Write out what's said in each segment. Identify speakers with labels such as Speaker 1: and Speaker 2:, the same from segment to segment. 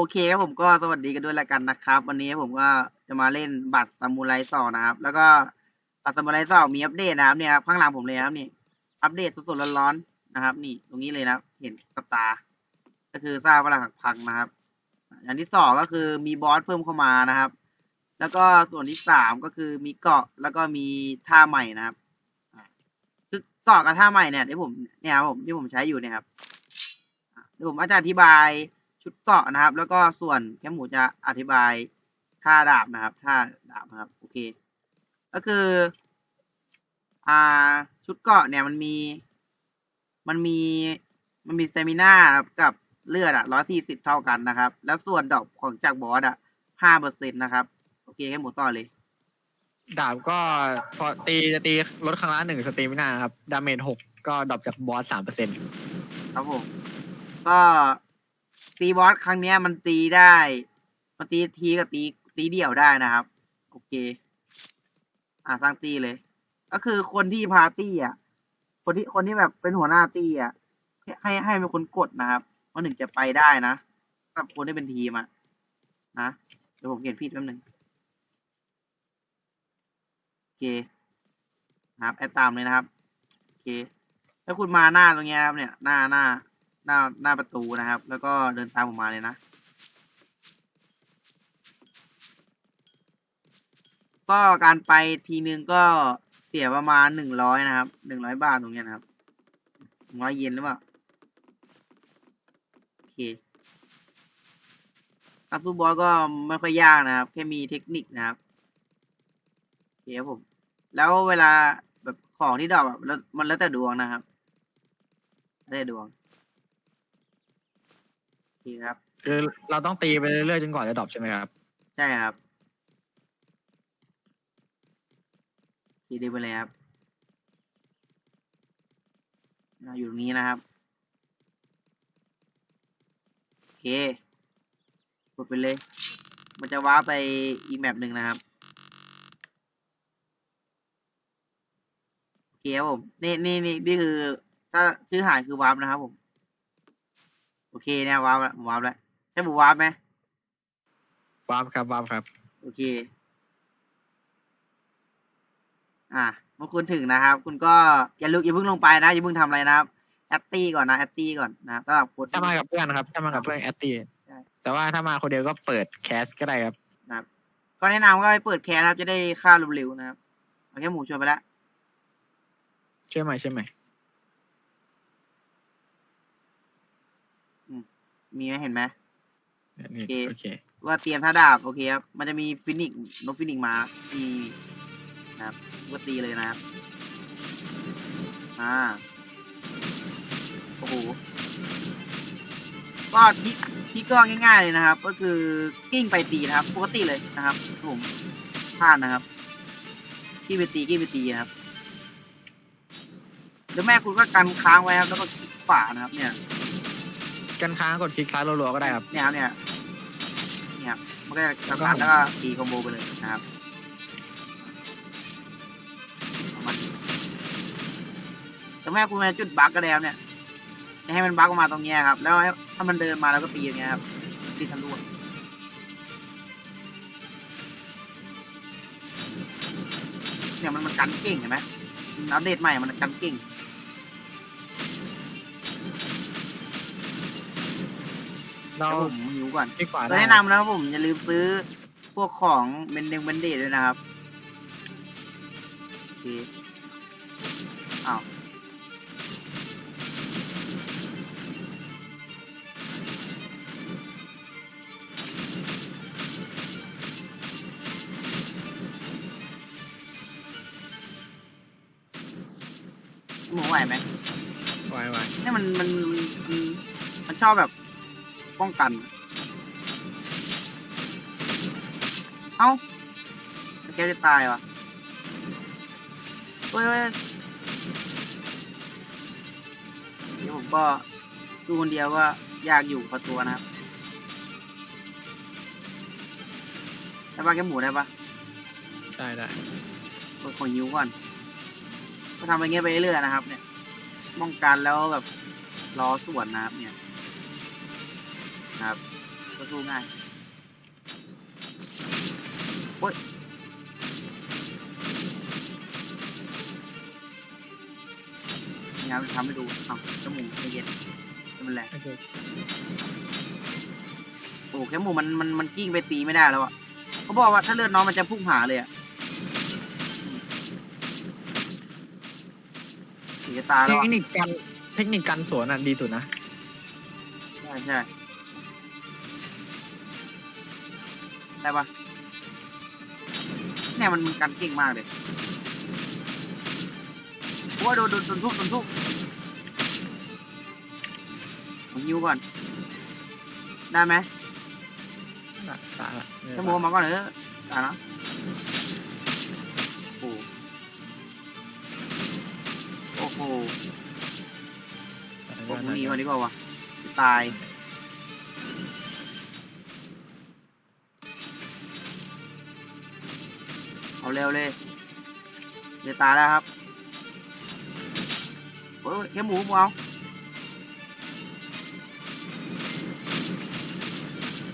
Speaker 1: โอเคครับผมก็สวัสดีกันด้วยละกันนะครับ วันนี้ผมก็จะมาเล่นบัตรซามูไรสองนะครับ แล้วก็บัตรซามูไรสองมีอัปเดตนะครับเนี่ยครับข้างหลังผมเลยครับนี่ อัปเดตสดๆร้อนๆนะครับ นี่ตรงนี้เลยนะเห็นกับตา ก็คือสร้างพลังหักพังนะครับอย่างที่สองก็คือมีบอสเพิ่มเข้ามานะครับ แล้วก็ส่วนที่สามก็คือมีเกาะแล้วก็มีท่าใหม่นะครับคือเกาะกับท่าใหม่เนี่ยที่ผมเนี่ยครับผมที่ผมใช้อยู่เนี่ยครับเดี๋ยวผมอาจจะอธิบาย ชุดเกาะนะครับ แล้วก็ส่วนแคมหมูจะอธิบายท่าดาบนะครับท่าดาบนะครับโอเค ก็คืออ่าชุดเกาะเนี่ยมันมี มันมีมันมีสเตมิน่ากับเลือดอะร้อยสี่สิบเท่ากันนะครับ แล้วส่วนดอกของจากบอสอะห้าเปอร์เซ็นต์นะครับ โอเคแค่หมูต่อเลย
Speaker 2: ดาบก็พอตีจะตีลดครั้งละหนึ่งสตรีมินาครับ ดาเมจหกก็ดรอปจากบอสสามเปอร์เซ็นต์
Speaker 1: ครับผม ก็ ตีบอสครั้งเนี้ยมันตีได้มันตีทีกับตีตีเดี่ยวได้นะครับ โอเค อ่าสร้างตีเลย ก็คือคนที่พาตี้อะ คนที่คนที่แบบเป็นหัวหน้าตี้อะ ให้ให้เป็นคนกดนะครับมันถึงจะไปได้นะสำหรับคนที่เป็นทีมอะนะเดี๋ยวผมเขียนผิดแป๊บนึงโอเคนะครับแอดตามเลยนะครับโอเคถ้าคุณมาหน้าตรงเนี้ยครับเนี่ยหน้าหน้า น้าหน้าประตูนะครับ แล้วก็เดินตามผมมาเลยนะ ก็การไปทีนึงก็เสียประมาณหนึ่งร้อยนะครับหนึ่งร้อยบาทตรงนี้นะครับหนึ่งร้อยเยนหรือเปล่าโอเคการสู้บอสก็ไม่ค่อยยากนะครับ แค่มีเทคนิคนะครับโอเคครับผม แล้วเวลาแบบของที่ดรอกแบบมันแล้วแต่ดวงนะครับแล้วแต่ดวง โอเคครับ
Speaker 2: คือเราต้องตีไปเรื่อยๆจนกว่าจะดรอปใช่ไหมครับ
Speaker 1: ใช่ครับทีดีไปเลยครับอ่าอยู่ตรงนี้นะครับโอเคกดไปเลย มันจะว้าร์ปไปอีกแมปหนึ่งนะครับโอเคครับผมนี่นี่นี่นี่คือ ถ้าชื่อหายคือวาร์ปนะครับผม โอเคเนี่ยวาร์ปแล้วผมวาร์ปแล้วใช่ผมวาร์ปไหม
Speaker 2: วาร์ปครับวาร์ปครับ
Speaker 1: โอเค อะเมื่อคุณถึงนะครับ คุณก็อย่าลุกอย่าเพิ่งลงไปนะอย่าเพิ่งทำอะไรนะครับแอตตี้ก่อนนะแอตตี้ก่อนนะครับสำหรับคน
Speaker 2: ถ้ามากับเพื่อนครับ ถ้ามากับเพื่อนแอตตี้
Speaker 1: ใช่
Speaker 2: แต่ว่าถ้ามาคนเดียวก็เปิดแคสก็ได้ครับ
Speaker 1: นะครับ ก็แนะนำก็ให้เปิดแคร์นะครับ จะได้ค่าเร็วๆนะครับโอเคหมูชวนไปแล้ว
Speaker 2: ใช่ไหมใช่ไหม
Speaker 1: มีไหมเห็นไหม
Speaker 2: นี่
Speaker 1: โอเค
Speaker 2: โอเค
Speaker 1: ว่าเตรียมท่าดาบโอเคครับ มันจะมีฟินิกซ์นกฟินิกซ์มามีนะครับก็ตีเลยนะครับอ่าโอ้โหก็ที่ที่ก็ง่าย ๆเลยนะครับ ก็คือกิ้งไปตีนะครับปกติเลยนะครับผมพลาดนะครับกิ้งไปตีกิ้งไปตีนะครับเดี๋ยวแม่คุณก็กันค้างไว้ครับ แล้วก็คลิกขวานะครับ เนี่ย
Speaker 2: กันค้างกดคลิกซ้ายรัวๆก็ได้ครับ
Speaker 1: เนี่ยครับเนี่ยเนี่ยครับมันก็จะกำลังแล้วก็ตีคอมโบไปเลยนะครับเอามาแต่แม่คุณมาจุดบั๊กก็แล้วเนี่ยจะให้มันบั๊กออกมาตรงเนี้ยครับ แล้วให้ถ้ามันเดินมาแล้วก็ตีอย่างเงี้ยครับตีทะลุอะเนี่ยมันมันกันเก่งเห็นไหมอัปเดตใหม่มันกันเก่ง
Speaker 2: เรา
Speaker 1: เดี๋ยวผมหิวก่อน
Speaker 2: คลิกขวา
Speaker 1: ก็
Speaker 2: ได้
Speaker 1: แนะนำนะครับผมอย่าลืมซื้อพวกของเบนเดงเบนเดดด้วยนะครับโอเคอ้าวหมูไหวไหม
Speaker 2: ไว้ไว้
Speaker 1: เนี่ยมันมันมันมันชอบแบบ ป้องกัน เอ้าแกจะตายวะเฮ้ยเฮ้ยเดี๋ยวผมก็ดูคนเดียวก็ยากอยู่พอตัวนะครับได้ปะแกหมูได้ปะ
Speaker 2: ได้ได้
Speaker 1: กดของยิวก่อน ก็ทำไปเงี้ยไปเรื่อยๆนะครับ เนี่ยป้องกันแล้วแบบล้อส่วนนะครับเนี่ย นะครับก็สู้ง่ายโอ้ยนี่ครับทำให้ดูอ้าวจมูกไม่เย็นไม่เป็นไร
Speaker 2: โอเค
Speaker 1: โอ้แค่หมูมันมันมันกิ้งไปตีไม่ได้แล้วอะเขาบอกว่าถ้าเลือดน้องมันจะพุ่งหาเลยอะเสียตา
Speaker 2: เท
Speaker 1: แล้ว
Speaker 2: ค
Speaker 1: อะ
Speaker 2: นิคการเทคนิคการสวนอะดีสุดนะ
Speaker 1: ใช่ใช่ ได้ปะเนี่ยมันมันกันเก่งมากเลยโอ้ยโดนโดนโดนทุบโดนทุบผมยิวก่อน ได้ไหม
Speaker 2: ตายตายละ
Speaker 1: ชั่วโมงมาก่อนเลยตายนะโอ้โหโอ้โห
Speaker 2: ตาย
Speaker 1: พวก
Speaker 2: ตาย
Speaker 1: มึงหนี
Speaker 2: ตาย
Speaker 1: ก่อนดีกว่าวะตาย เอาเร็วเลยเดี๋ยวตายแล้วครับโอ้ยแค่หมูมเอา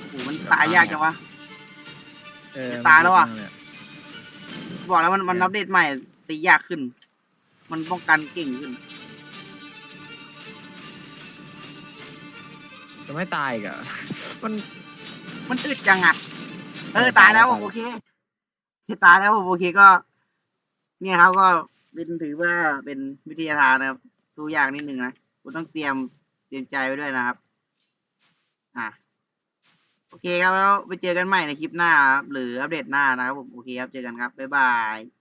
Speaker 1: โอ้โหมันตายยากจังวะ
Speaker 2: เออ
Speaker 1: จะตายแล้วอะ บอกแล้วมันมันอัปเดตใหม่ตียากขึ้น มันป้องกันเก่งขึ้น
Speaker 2: จะไม่ตายอีกเหรอ มัน
Speaker 1: มันอึดจังอะ เออ
Speaker 2: ตายแล้ว
Speaker 1: โอเค ตายแล้วโอเคก็ เนี่ยครับก็เป็นถือว่าเป็นวิทยาทานนะครับ สู้ยากนิดนึงนะคุณต้องเตรียมเตรียมใจไว้ด้วยนะครับ อะโอเคครับแล้วไปเจอกันใหม่ในคลิปหน้าครับหรืออัปเดตหน้านะครับผมโอเคครับเจอกันครับบ๊ายบาย